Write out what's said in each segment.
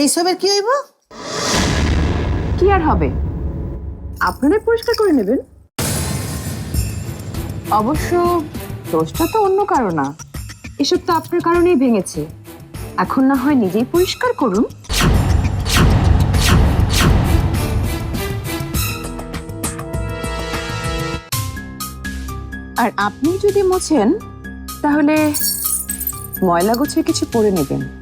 এইসবের কি হইব? কি আর হবে? আপনারাই পরিষ্কার করে নেবেন। অবশ্য দোষটা তো অন্য কারও না। এসব তো আপনার কারণেই ভেঙেছে। এখন না হয় নিজেই পরিষ্কার করুন। আর আপনি যদি মোছেন, তাহলে ময়লা গুছিয়ে কিছু পরে নেবেন।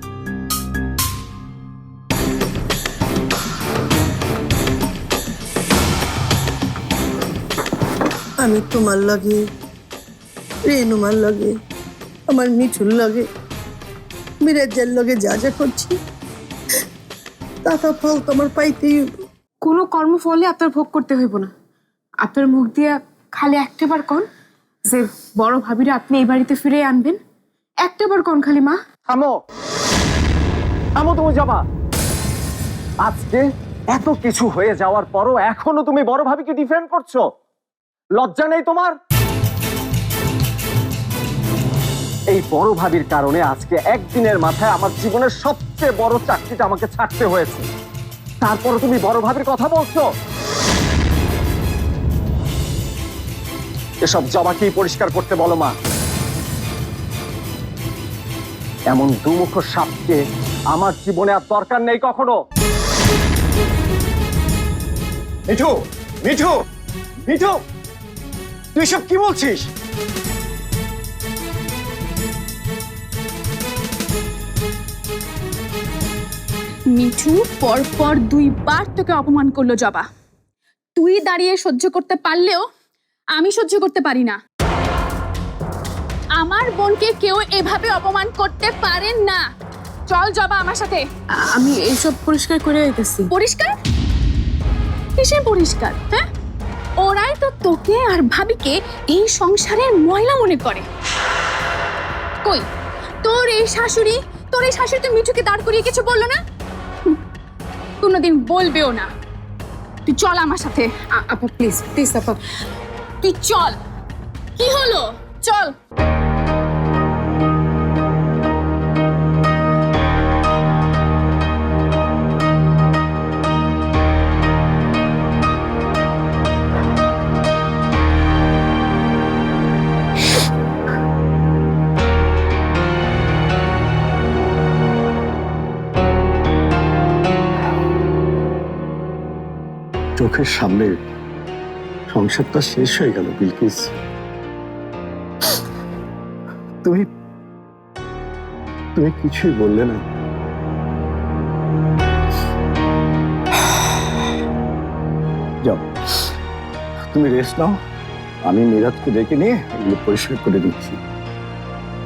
আমি তোমার লাগে রেনুমার লাগে আমার মিঠুর লাগে মিরাজের লগে যা যা করছি টাকা ফল তোমার পাইতেই। কোনো কর্মফলে আপনার ভোগ করতে হইব না। আপনার মুখ দিয়ে খালি একটাবার কন যে বড় ভাবিরা আপনি এই বাড়িতে ফিরে আনবেন। একটাবার কন খালি মা। থামো। থামো তুমি যাবা আজকে এত কিছু হয়ে যাওয়ার পরও এখনও তুমি বড় ভাবিকে ডিফেন্ড করছ। লজ্জা নেই তোমার? এই বড় ভাবির কারণে আজকে একদিনের মাথায় আমার জীবনের সবচেয়ে বড় চাকরিটা আমাকে ছাড়তে হয়েছে। তারপরে তুমি বড় ভাবির কথা বলছো? এসব জবাকেই পরিষ্কার করতে বলো, মা। এমন দুমুখ সাপকে আমার জীবনে আর দরকার নেই কখনো। মিঠু মিঠু মিঠু! তুই সব কি বলছিস? মিঠু পরপর দুইবার তোকে অপমান করল জবা। তুই দাঁড়িয়ে সহ্য করতে পারলেও আমি সহ্য করতে পারি না। আমার বোনকে কেউ এভাবে অপমান করতে পারেন না। চল জবা আমার সাথে। আমি এইসব পরিষ্কার করে আইতেছি। পরিষ্কার? কিসে পরিষ্কার হ্যাঁ? ওরাই তো তোকে আর ভাবিকে এই সংসারের ময়লা মনে করে। কই? তোর এই শাশুড়ি? তোর এই শাশুড়ি তো মিঠুকে দাঁড় করিয়ে কিছু বলল না? কোনোদিন বলবেও না। তুই চল আমার সাথে। আপা প্লিজ প্লিজ আপা। তুই চল। কি হলো? চল। চোখের সামনে সংসারটা শেষ হয়ে গেল, বিলকিস। তুমি তুমি কিছুই বললে না। যাও, তুমি রেস্ট নাও। আমি মিরাজকে ডেকে নিয়ে এগুলো পরিষ্কার করে দিচ্ছি।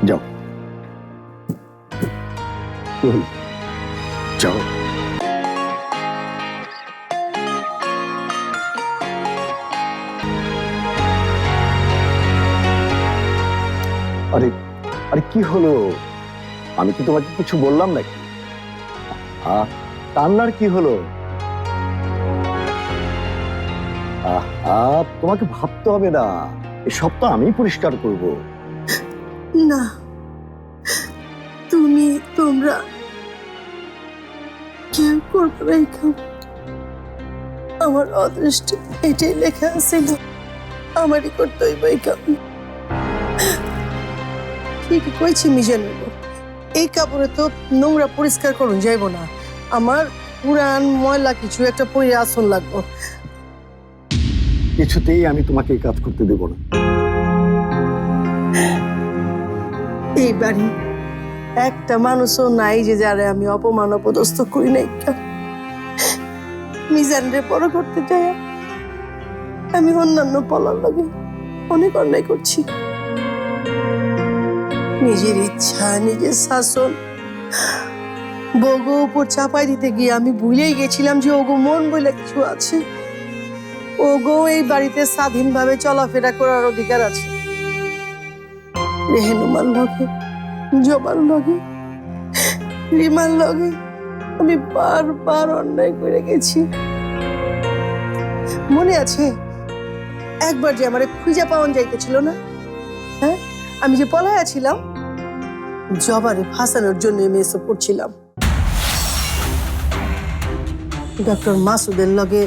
যাও। আরে আরে কি হলো? আমি কি তোমাকে কিছু বললাম নাকি? আহ, কান্নার কি হলো? তোমাকে ভাবতে হবে না। এসব তো আমি পরিষ্কার করব। না তুমি তোমরা কেউ করবে না। আমার অদৃষ্ট এটাই লেখা ছিল আমারই করতে হইব এই ঠিক কইছি মিজান এই কাপড়ে তো নোংরা পরিষ্কার করুন যাইব না। আমার পুরান ময়লা কিছু একটা পরে আসন লাগবো। কিছুতেই আমি তোমাকে এই কাজ করতে দেব না। এই বাড়ি একটা মানুষও নাই যে যারে আমি অপমান অপদস্থ করি নাই কেন? মিজান রে বড় করতে চাই। আমি অন্যান্য পলার লাগে অনেক অন্যায় করছি। নিজের ইচ্ছা, নিজের শাসন। বগো উপর চাপাই দিতে গিয়ে আমি ভুলেই গেছিলাম যে ওগো মন বলে কিছু আছে। ওগো এই বাড়িতে স্বাধীনভাবে চলাফেরা করার অধিকার আছে। রেহেনুমার লগে জবার লগে রিমার লগে আমি বারবার অন্যায় করে গেছি। মনে আছে? একবার যে আমার খুঁজে পাওয়ান যাইতেছিল না? হ্যাঁ? আমি যে পলায়া ছিলাম জবারে ফাঁসানোর জন্য আমি এসব করছিলাম। ডক্টর মাসুদের লগে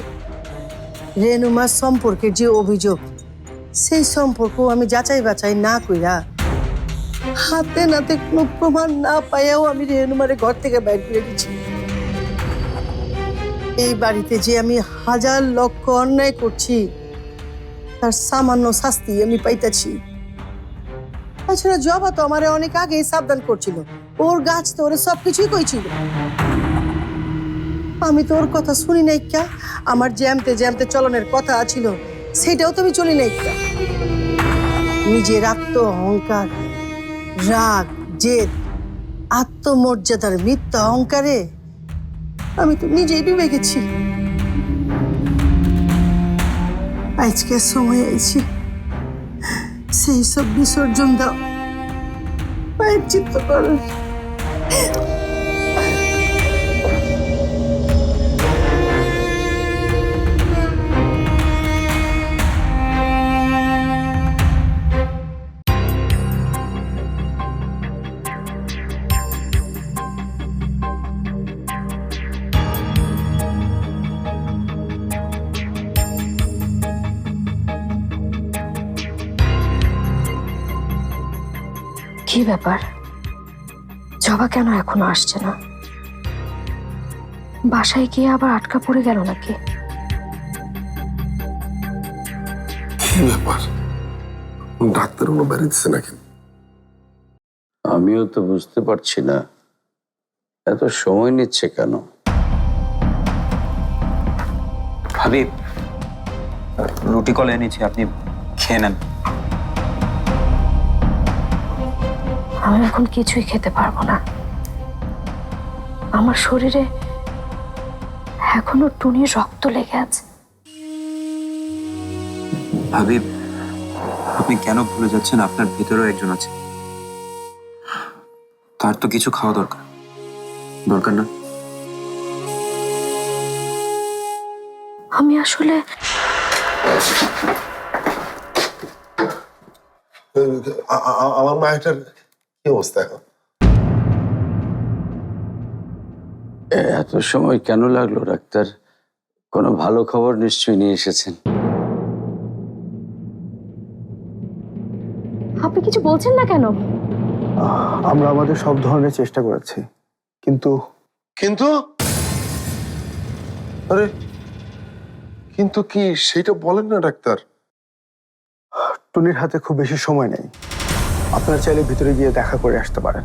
রেনুমার সম্পর্কের যে অভিযোগ, সেই সম্পর্ক আমি যাচাই বাছাই না কইরা হাতে নাতে কোনো প্রমাণ না পাইয়াও আমি রেনুমারে ঘর থেকে বাইর করে দিচ্ছি এই বাড়িতে যে আমি হাজার লক্ষ অন্যায় করছি, তার সামান্য শাস্তি আমি পাইতেছি। তাছাড়া জবা তো আমারে অনেক আগেই সাবধান করছিল। ওর গাছ তো ওরে সবকিছুই কইছিল। আমি তো ওর কথা শুনি নাই ক্যা। আমার জ্যামতে জ্যামতে চলনের কথা ছিল, সেটাও তো আমি চলি নাই ক্যা। নিজের আত্ম অহংকার রাগ, জেদ, আত্মমর্যাদার মিথ্যা অহংকারে আমি তো নিজেই ডুবে গেছি। আজকে সময় আইছি সেই সব বিসর্জন দাও। পায়ের চিত্ত করার কি ব্যাপার? জবা কেন এখনও আসছে না? বাসায় গিয়ে আবার আটকা পড়ে গেল নাকি? কি ব্যাপার? ডাক্তার কোনো বেরিয়েছে নাকি? আমিও তো বুঝতে পারছি না। এত সময় নিচ্ছে কেন? ভাবি রুটি কলে এনেছি আপনি খেয়ে নেন। আমি এখন কিছুই খেতে পারব না। আমার শরীরে এখনও টুনির রক্ত লেগে আছে। ভাবি আপনি কেন ভুলে যাচ্ছেন? আপনার ভেতরেও একজন আছে। তার তো কিছু খাওয়া দরকার। দরকার না? আমি আসলে আমার মায়েরটার কি অবস্থা এখন? এত সময় কেন লাগল ডাক্তার? কোনো ভালো খবর নিশ্চয়ই নিয়ে এসেছেন। আপনি কিছু বলছেন না কেন? আমরা আমাদের সব ধরনের চেষ্টা করেছি কিন্তু কিন্তু? আরে কিন্তু কি সেটা বলেন না ডাক্তার। টুনির হাতে খুব বেশি সময় নেই। আপনারা চাইলে ভিতরে গিয়ে দেখা করে আসতে পারেন।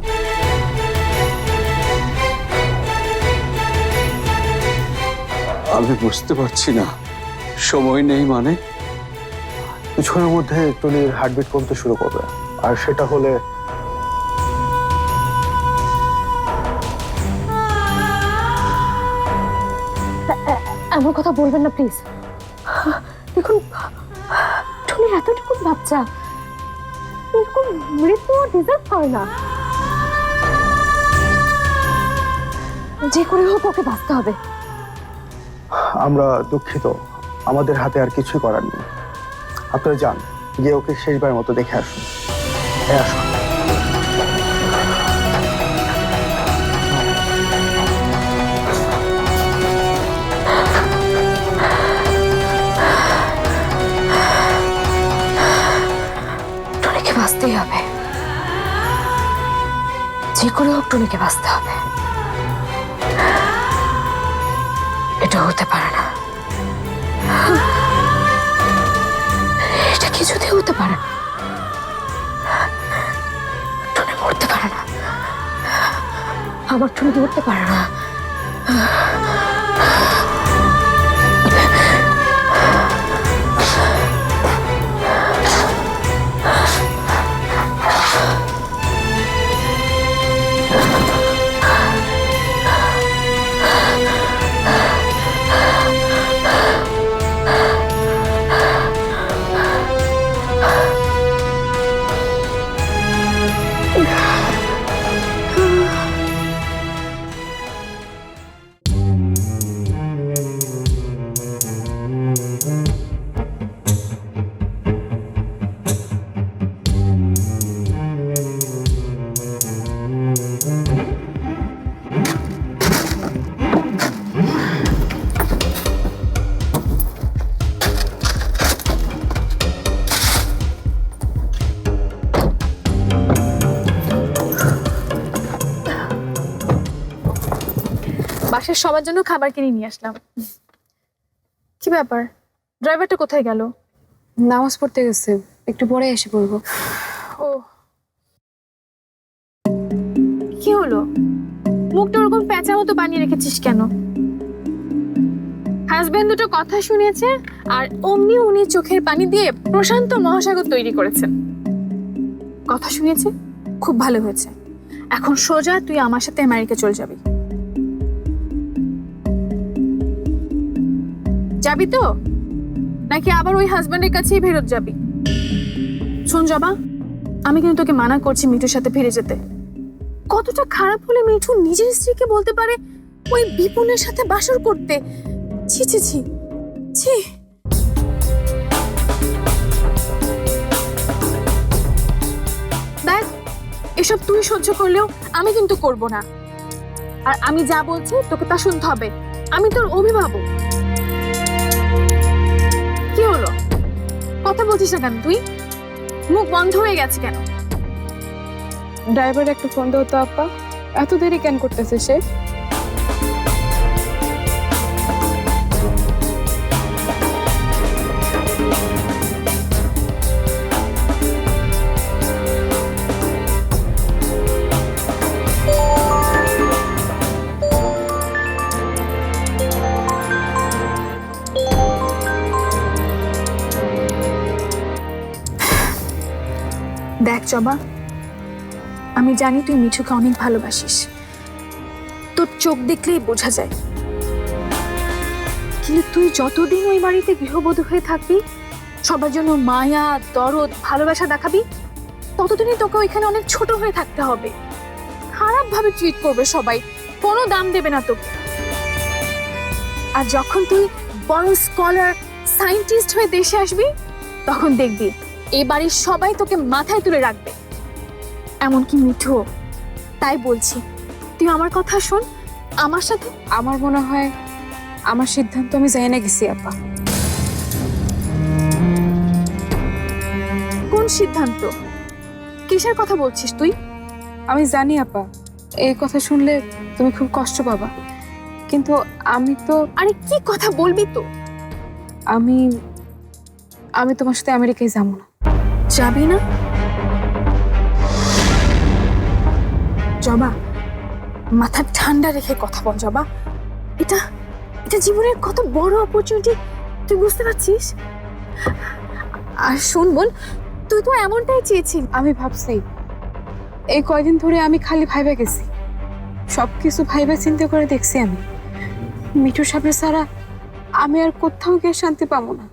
আমি বুঝতে পারছি না। সময় নেই মানে? কিছুক্ষণের মধ্যে টুনির হার্টবিট কমতে শুরু করবে। আর সেটা হলে এমন কথা বলবেন না প্লিজ। দেখুন টুনির এতটুকু বাচ্চা এরকম মৃত্যু ডিজার্ভ করে না যে করে হোক, ওকে বাঁচতে হবে। আমরা দুঃখিত। আমাদের হাতে আর কিছুই করার নেই। আপনারা যান, গিয়ে ওকে শেষবার মতো দেখে আসুন। হ্যাঁ আসুন। করে টুনিকে বাঁচতে হবে। এটা হতে পারে না। এটা কিছুতে হতে পারে না। টুনি মরতে পারে না। আমার টুনি মরতে পারে না। সবার জন্য খাবার কিনে নিয়ে আসলাম। কি ব্যাপার? ড্রাইভারটা কোথায় গেল? নামাজ পড়তে গেছে। একটু পরে এসে পড়ব। ও। কি হলো? মুখটা ওরকম প্যাঁচা মতো বানিয়ে রেখেছিস কেন? হাজবেন্ড দুটো কথা শুনেছে আর অমনি উনি চোখের পানি দিয়ে প্রশান্ত মহাসাগর তৈরি করেছেন কথা শুনেছে? খুব ভালো হয়েছে। এখন সোজা তুই আমার সাথে আমেরিকা চলে যাবি। যাবি তো? নাকি আবার ওই হাজবেন্ডের কাছেই ফেরত যাবি? শোন জবা, আমি কিন্তু তোকে মানা করছি মিঠুর সাথে ফিরে যেতে। কতটা খারাপ হলে মিঠু নিজের স্ত্রীকে বলতে পারে ওই বিপুলের সাথে বাসর করতে? ছি ছি ছি ছি। দেখ, এসব তুই সহ্য করলেও আমি কিন্তু করব না। আর আমি যা বলছি তোকে তা শুনতে হবে। আমি তোর অভিভাবক। কথা বলছিস না কেন তুই? মুখ বন্ধ হয়ে গেছে কেন? ড্রাইভার একটু ফোন দাও তো আপা। এত দেরি কেন করতেছে সে? জবা আমি জানি তুই মিঠুকে অনেক ভালোবাসিস। তোর চোখ দেখলেই বোঝা যায়। কিন্তু তুই যতদিন ওই বাড়িতে গৃহবধূ হয়ে থাকবি, সবার জন্য মায়া, দরদ, ভালোবাসা দেখাবি, ততদিনই তোকে ওইখানে অনেক ছোট হয়ে থাকতে হবে। খারাপ ভাবে ট্রিট করবে সবাই, কোনো দাম দেবে না তোকে। আর যখন তুই বড় স্কলার সায়েন্টিস্ট হয়ে দেশে আসবি, তখন দেখবি এই বাড়ির সবাই তোকে মাথায় তুলে রাখবে। এমনকি মিঠু তাই বলছি তুই আমার কথা শোন আমার সাথে আমার মনে হয় আমার সিদ্ধান্ত আমি যাই না গেছি আপা। কোন সিদ্ধান্ত? কিসের কথা বলছিস তুই? আমি জানি আপা এই কথা শুনলে তুমি খুব কষ্ট পাবা। কিন্তু আমি তো আরে কি কথা বলবি তো আমি আমি তোমার সাথে আমেরিকায় যাব না। যাবি না? জবা, মাথা ঠান্ডা রেখে কথা বল, জবা। এটা এটা জীবনের কত বড় অপরচুনিটি তুই বুঝতে পারছিস? আর শোন বোন, তুই তো এমনটাই চেয়েছিস, আমি ভাবছি। এই কয়দিন ধরে আমি খালি ভাইবা গেছি। সব কিছু ভাইবা চিন্তা করে দেখছি আমি। মিঠু সাহেবের ছাড়া আমি আর কোথাও গিয়ে শান্তি পাবো না।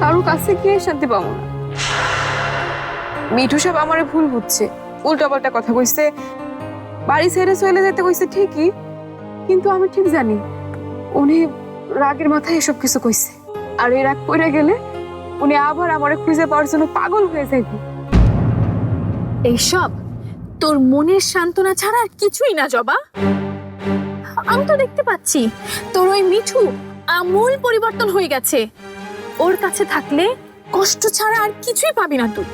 কারও কাছে গিয়ে শান্তি পাবো না। মিঠু সাহেব আমারে ভুল বুঝছে। উল্টাপাল্টা কথা কইছে। বাড়ি ছেড়ে চলে যেতে কইছে ঠিকই, কিন্তু আমি ঠিক জানি, উনি রাগের মাথায় এসব কিছু কইছে। আর এই রাগ পড়ে গেলে উনি আবার আমারে খুঁজে পাওয়ার জন্য পাগল হয়ে যাইবে। এইসব? তোর মনের সান্ত্বনা ছাড়া আর কিছুই না, জবা। আমি তো দেখতে পাচ্ছি, তোর ওই মিঠু আমূল পরিবর্তন হয়ে গেছে। ওর কাছে থাকলে কষ্ট ছাড়া আর কিছুই পাবি না তুই।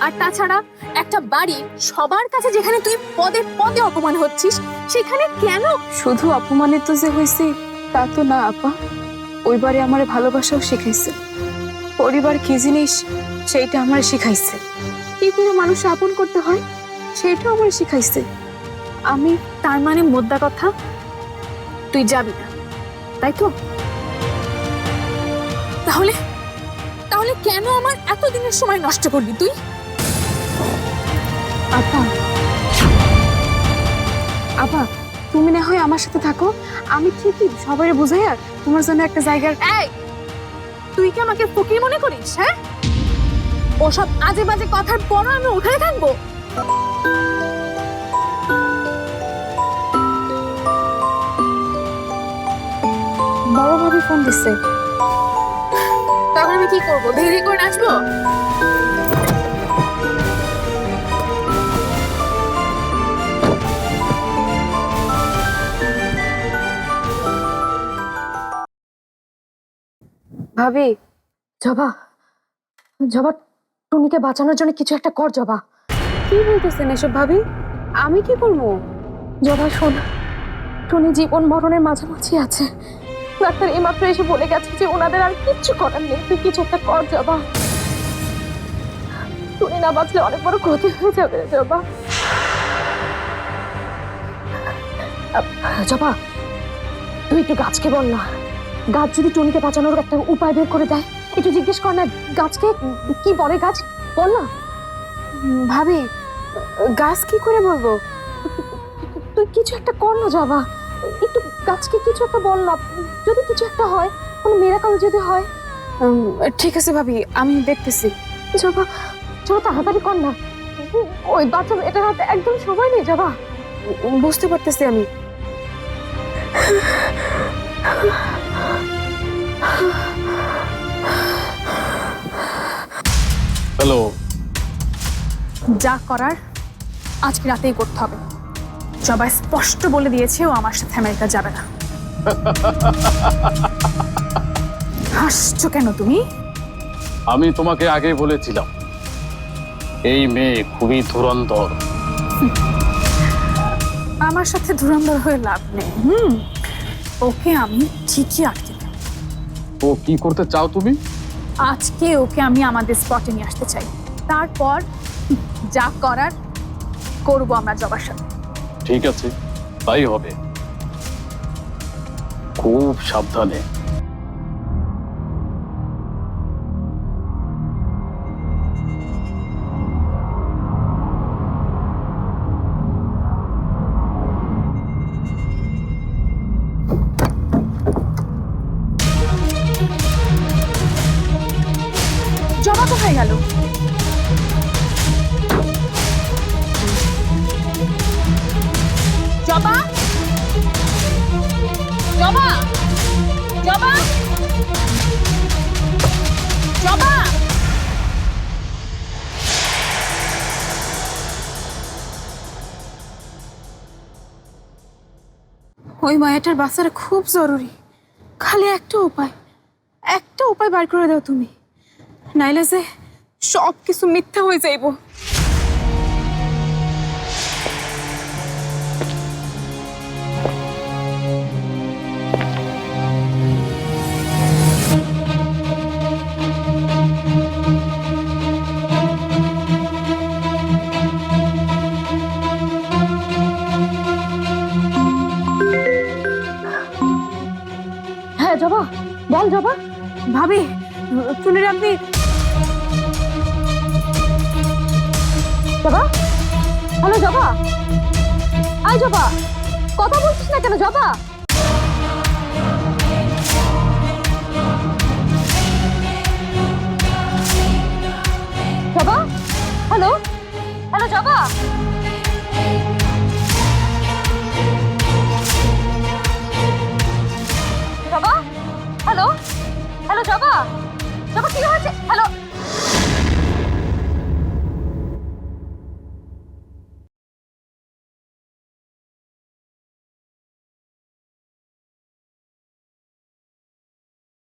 আর তাছাড়া একটা বাড়ি সবার কাছে যেখানে তুই পদে পদে অপমান হচ্ছিস সেখানে কেন? শুধু অপমানিত যে হয়েছে তা তো না আপা। ওইবারে আমার ভালোবাসাও শিখাইছে। পরিবার কি জিনিস সেইটা আমার শিখাইছে। কি করে মানুষ আপন করতে হয় সেইটাও আমার শিখাইছে। আমি তার মানে মোদ্দা কথা তুই যাবি না। তাই তো? তাহলে? তাহলে কেন আমার এতদিনের সময় নষ্ট করলি তুই? আপা। আপা তুমি না হয় আমার সাথে থাকো। আমি ঠিকই সবাই বুঝাই আর তোমার জন্য একটা জায়গার এই তুই কি আমাকে ফকির মনে করিস হ্যাঁ? ওসব আজে বাজে কথার পরও আমি ওখানে থাকব? বড় ভাবে ফোন দিচ্ছে আমি কি করব? ধীরে করে নাচবো ভাবি, জবা জবা টুনিকে বাঁচানোর জন্য কিছু একটা কর, জবা। কি বলতেছেন এসব ভাবি? আমি কি করব? জবা, শোন, টুনি জীবন মরণের মাঝামাঝি আছে। ডাক্তার এইমাত্র এসে বলে গেছে যে ওনাদের আর কিচ্ছু করার নেই। তুই কিছু একটা কর, জবা। টুনি না বাঁচলে অনেক বড় ক্ষতি হয়ে যাবে, জবা। জবা, তুই একটু গাছকে বল না। গাছ যদি টুনিকে বাঁচানোর একটা উপায় বের করে দেয়, একটু জিজ্ঞেস কর না, গাছকে কি বলে গাছ? বল না। ভাবি, গাছ কি করে বলব? তুই কিছু একটা কর না যাবা একটু গাছকে কিছু একটা বল না। যদি কিছু একটা হয় কোনো মেরাকাল যদি হয়। ঠিক আছে ভাবি আমি দেখতেছি। জবা জবা তাড়াতাড়ি কর না। ওই বাচ্চা এটা হাতে একদম সময় নেই জবা। বুঝতে পারতেছি আমি। হ্যালো যা করার আজকে রাতেই করতে হবে। জবা স্পষ্ট বলে দিয়েছে ও আমার সাথে আমেরিকা যাবে না। হাসছো কেন তুমি? আমি তোমাকে আগে বলেছিলাম এই মেয়ে খুবই ধুরন্ধর। আমার সাথে ধুরন্ধর হয়ে লাভ নেই হুম? ওকে আমি ঠিকই আটকে দেব। ও কি করতে চাও তুমি? আজকে ওকে আমি আমাদের স্পটে নিয়ে আসতে চাই। তারপর যা করার করব আমরা জবার সাথে। ঠিক আছে তাই হবে। খুব সাবধানে। জবা কোথায় গেল? ওই মায়াটার বাচ্চারা খুব জরুরি। খালি একটা উপায়। একটা উপায় বার করে দাও তুমি। নাইলে যে সব কিছু মিথ্যা হয়ে যাইব। ভাবি টুনির আপনি জবা? হ্যালো, জবা? আয় জবা, কথা বলছিস না কেন, জবা? জবা? হ্যালো? হ্যালো, জবা? জবা? হ্যালো? হ্যালো জবা কি হয়েছে? হ্যালো